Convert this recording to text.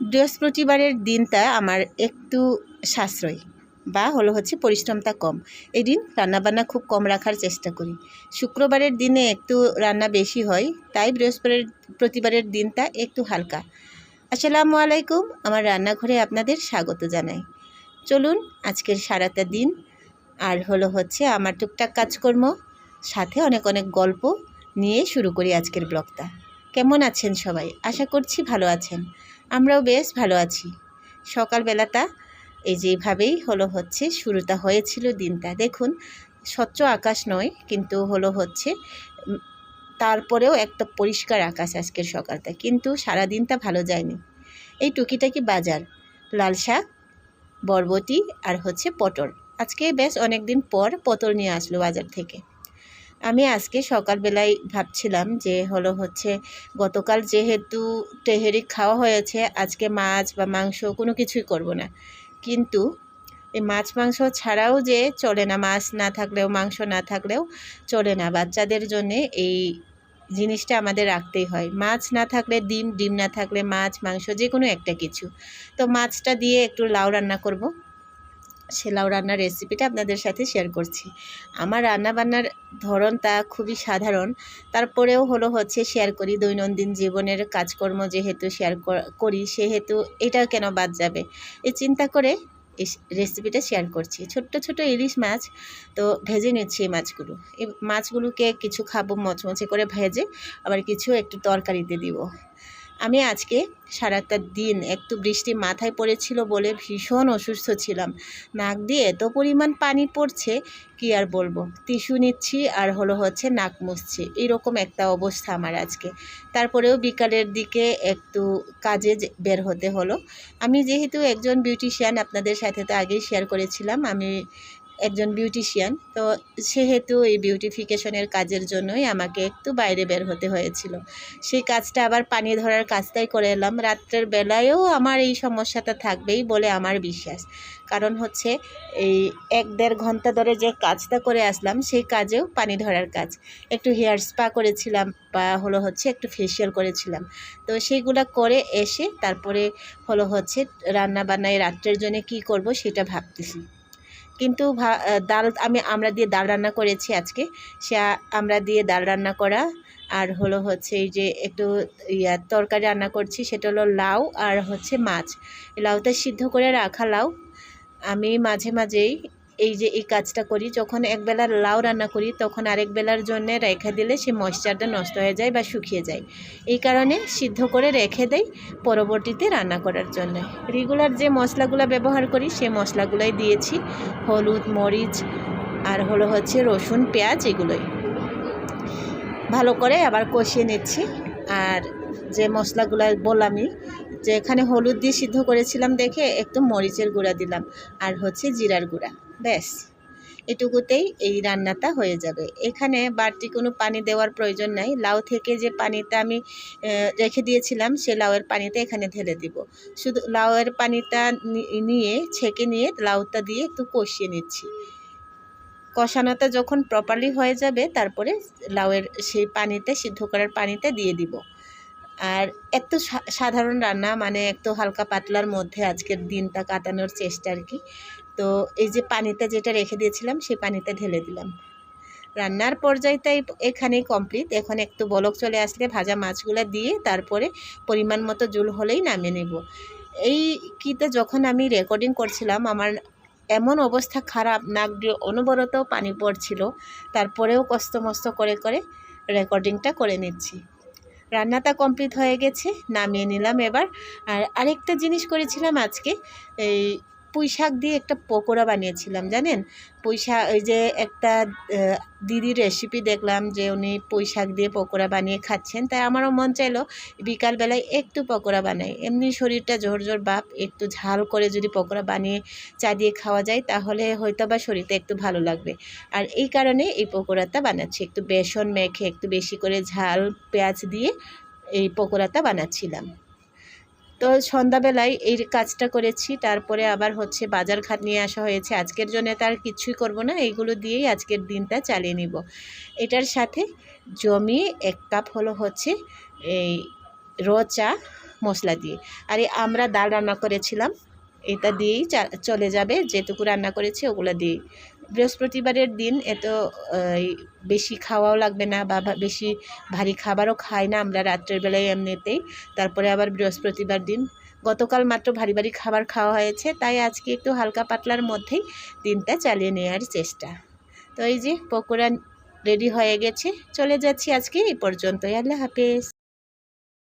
বৃহস্পতিবারের দিনটা আমার একটু সাশ্রয় বা হলো হচ্ছে পরিশ্রমটা কম। এই দিন রান্নাবান্না খুব কম রাখার চেষ্টা করি। শুক্রবারের দিনে একটু রান্না বেশি হয়, তাই বৃহস্পতির প্রতিবারের দিনটা একটু হালকা। আসসালামু আলাইকুম, আমার রান্নাঘরে আপনাদের স্বাগত জানাই। চলুন আজকের সারাটা দিন আর হলো হচ্ছে আমার টুকটাক কাজকর্ম, সাথে অনেক অনেক গল্প নিয়ে শুরু করি আজকের ব্লগটা। কেমন আছেন সবাই? আশা করছি ভালো আছেন। আমরাও বেশ ভালো আছি। সকালবেলাটা এই যেভাবেই হলো হচ্ছে, শুরুটা হয়েছিল দিনটা। দেখুন, স্বচ্ছ আকাশ নয়, কিন্তু হলো হচ্ছে তারপরেও একটা পরিষ্কার আকাশ আজকের সকালটা। কিন্তু সারা দিনটা ভালো যায়নি। এই টুকিটাকি বাজার, লাল শাক, বরবটি আর হচ্ছে পটল। আজকে বেশ অনেক দিন পর পটল নিয়ে আসলো বাজার থেকে। আমি আজকে সকালবেলায় ভাবছিলাম যে হলো হচ্ছে গতকাল যেহেতু টেহেরি খাওয়া হয়েছে, আজকে মাছ বা মাংস কোনো কিছুই করব না। কিন্তু এই মাছ মাংস ছাড়াও যে চলে না, মাছ না থাকলেও, মাংস না থাকলেও চলে না। বাচ্চাদের জন্যে এই জিনিসটা আমাদের রাখতেই হয়। মাছ না থাকলে ডিম ডিম না থাকলে মাছ, মাংস যে কোনো একটা কিছু। তো মাছটা দিয়ে একটু লাউ রান্না করব। সে লাউ রান্নার রেসিপিটা আপনাদের সাথে শেয়ার করছি। আমার রান্না বান্নার ধরনটা খুবই সাধারণ। তারপরেও হলো হচ্ছে শেয়ার করি দৈনন্দিন জীবনের কাজকর্ম যেহেতু শেয়ার করি, সেহেতু এটা কেন বাদ যাবে? এই চিন্তা করে রেসিপিটা শেয়ার করছি। ছোট্ট ছোট ইলিশ মাছ, তো ভেজে নিচ্ছি এই মাছগুলো। এই মাছগুলোকে কিছু খাব, মচমচে করে ভেজে আবার কিছু একটু তরকারিতে দিব। আমি আজকে সারাটা দিন একটু বৃষ্টি মাথায় পড়েছিল বলে ভীষণ অসুস্থ ছিলাম। নাক দিয়ে এত পরিমাণ পানি পড়ছে, কি আর বলব? টিস্যু নিচ্ছি আর হলো হচ্ছে নাক মুছছি। এরকম একটা অবস্থা আমার আজকে। তারপরেও বিকালের দিকে একটু কাজে বের হতে হলো। আমি যেহেতু একজন বিউটিশিয়ান, আপনাদের সাথে তো আগেই শেয়ার করেছিলাম, আমি একজন বিউটিশিয়ান তো সেহেতু এই বিউটিফিকেশনের কাজের জন্যই আমাকে একটু বাইরে বের হতে হয়েছিল। সেই কাজটা আবার পানি ধরার কাজটাই করে এলাম। রাত্রের বেলায়ও আমার এই সমস্যাটা থাকবেই বলে আমার বিশ্বাস। কারণ হচ্ছে এই এক দেড় ঘণ্টা ধরে যে কাজটা করে আসলাম, সেই কাজেও পানি ধরার কাজ। একটু হেয়ার স্পা করেছিলাম বা হলো হচ্ছে একটু ফেসিয়াল করেছিলাম। তো সেইগুলো করে এসে তারপরে হলো হচ্ছে রান্না বান্নায় রাত্রের জন্য কি করব সেটা ভাবতেছি। কিন্তু ডাল আমি, আমরা দিয়ে ডাল রান্না করেছি আজকে। সে, আমরা দিয়ে ডাল রান্না করা। আর হলো হচ্ছে এই যে একটু ইয়া তরকারি রান্না করছি, সেটা হলো লাউ আর হচ্ছে মাছ। লাউটা সিদ্ধ করে রাখা লাউ। আমি মাঝে মাঝেই এই যে এই কাজটা করি, যখন একবেলা লাউ রান্না করি, তখন আরেক বেলার জন্য রেখে দিলে সে ময়েশ্চারটা নষ্ট হয়ে যায় বা শুকিয়ে যায়। এই কারণে সিদ্ধ করে রেখে দেই পরবর্তীতে রান্না করার জন্য। রেগুলার যে মশলাগুলো ব্যবহার করি, সে মশলাগুলোই দিয়েছি। হলুদ, মরিচ আর হলো হচ্ছে রসুন, পেঁয়াজ এগুলোই। ভালো করে আবার কষিয়ে নিচ্ছি। আর যে মশলাগুলো বললামই, যে এখানে হলুদ দিয়ে সিদ্ধ করেছিলাম দেখে একটু মরিচের গুঁড়া দিলাম। আর হচ্ছে জিরার গুঁড়া। ব্যাস, এটুকুতেই এই রান্নাটা হয়ে যাবে। এখানে বাড়তি কোনো পানি দেওয়ার প্রয়োজন নাই। লাউ থেকে যে পানিটা আমি রেখে দিয়েছিলাম, সে লাউয়ের পানিটা এখানে ঢেলে দিব। শুধু লাউয়ের পানিটা নিয়ে, ছেঁকে নিয়ে লাউটা দিয়ে একটু কষিয়ে নিচ্ছি। কষানোটা যখন প্রপারলি হয়ে যাবে, তারপরে লাউয়ের সেই পানিতে, সিদ্ধ করার পানিতে দিয়ে দিব। আর এত সাধারণ রান্না মানে একটু হালকা পাতলার মধ্যে আজকের দিনটা কাটানোর চেষ্টা আর কি। তো এই যে পানিতে যেটা রেখে দিয়েছিলাম, সেই পানিতে ঢেলে দিলাম। রান্নার পর্যায়টাই এখানেই কমপ্লিট এখন একটু বলক চলে আসলে ভাজা মাছগুলো দিয়ে তারপরে পরিমাণ মতো জুল হলেই নামিয়ে নেব। এই কিতে যখন আমি রেকর্ডিং করছিলাম, আমার এমন অবস্থা খারাপ, নাক দিয়ে অনবরত পানি পড়ছিল, তারপরেও কষ্ট মস্ত করে করে রেকর্ডিংটা করে নিচ্ছি। রান্নাটা কমপ্লিট হয়ে গেছে, নামিয়ে নিলাম এবার। আর আরেকটা জিনিস করেছিলাম আজকে, এই পুঁই শাক দিয়ে একটা পকোড়া বানিয়েছিলাম, জানেন? পুঁই শাক ওই যে একটা দিদির রেসিপি দেখলাম যে উনি পুঁই শাক দিয়ে পকোড়া বানিয়ে খাচ্ছেন। তাই আমারও মন চাইলো বিকালবেলায় একটু পকোড়া বানাই। এমনি শরীরটা জোর জোর বাপ, একটু ঝাল করে যদি পকোড়া বানিয়ে চা দিয়ে খাওয়া যায়, তাহলে হয়তো বা শরীরটা একটু ভালো লাগবে। আর এই কারণে এই পকোড়াটা বানাচ্ছি। একটু বেসন মেখে একটু বেশি করে ঝাল, পেঁয়াজ দিয়ে এই পকোড়াটা বানাচ্ছিলাম। তো সন্ধ্যাবেলায় এই কাজটা করেছি, তারপরে আবার হচ্ছে বাজার ঘাট নিয়ে আসা হয়েছে। আজকের জন্য তার কিছুই করব না, এইগুলো দিয়েই আজকের দিনটা চালিয়ে নিব। এটার সাথে জমি এক কাপ হলো হচ্ছে এই র চা মশলা দিয়ে। আর আমরা ডাল রান্না করেছিলাম এটা দিয়েই চলে যাবে। যেটুকু রান্না করেছি ওগুলো দিয়েই। বৃহস্পতিবারের দিন এত বেশি খাওয়াও লাগবে না বা বেশি ভারী খাবারও খাই না আমরা রাত্রের বেলায় এমনিতেই। তারপরে আবার বৃহস্পতিবার দিন। গতকাল মাত্র ভারী ভারী খাবার খাওয়া হয়েছে, তাই আজকে একটু হালকা পাতলার মধ্যেই দিনটা চালিয়ে নেওয়ার চেষ্টা। তো এই যে, পকোড়া রেডি হয়ে গেছে। চলে যাচ্ছি আজকে এই পর্যন্তই। আল্লাহ হাফেজ।